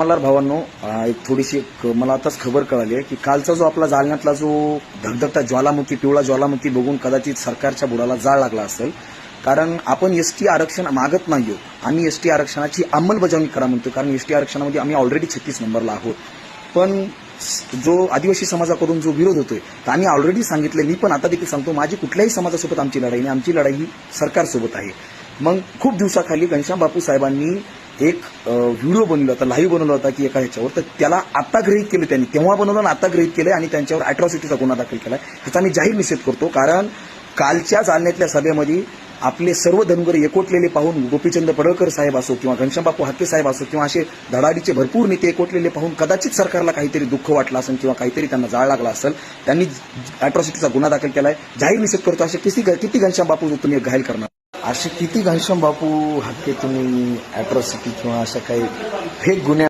मल्हार भावांनो एक थोडीशी एक मला आताच खबर कळाली आहे की कालचा जो आपला जालन्यातला जो धगधगता ज्वालामुखी पिवळा ज्वालामुखी बघून कदाचित सरकारच्या बुडाला जाळ लागला असेल. कारण आपण एसटी आरक्षण मागत नाही आहोत आम्ही एसटी आरक्षणाची अंमलबजावणी करा म्हणतो कारण एसटी आरक्षणामध्ये आम्ही ऑलरेडी छत्तीस नंबरला आहोत. पण जो आदिवासी समाजाकडून जो विरोध होतोय तर आम्ही ऑलरेडी सांगितलं मी पण आता देखील सांगतो माझी कुठल्याही समाजासोबत आमची लढाई नाही. आमची लढाई ही सरकारसोबत आहे. मग खूप दिवसाखाली घनश्याम बापू साहेबांनी एक व्हिडिओ बनवला होता लाईव्ह बनवला होता की एका ह्याच्यावर. तर त्याला आता गृहीत केलं त्यांनी. तेव्हा बनवलं आणि आता ग्रहित केलं आणि त्यांच्यावर अॅट्रॉसिटीचा गुन्हा दाखल केला ह्याचा मी जाहीर निषेध करतो कारण कालच्या जालन्यातल्या सभेमध्ये आपले सर्व धनगर एकवटलेले पाहून गोपीचंद पडळकर साहेब असो किंवा घनश्यामबापू हाके साहेब असो किंवा असे धडाडीचे भरपूर नेते एकवटलेले पाहून कदाचित सरकारला काहीतरी दुःख वाटलं असेल किंवा काहीतरी त्यांना जाळ लागला असेल त्यांनी अॅट्रॉसिटीचा गुन्हा दाखल केला आहे जाहीर निषेध करतो असे किती किती घनश्यामबापू तुम्ही घायल करणार? असे किती घनश्याम बापू हक्के तुम्ही ॲट्रॉसिटी किंवा अशा काही फेक गुन्ह्या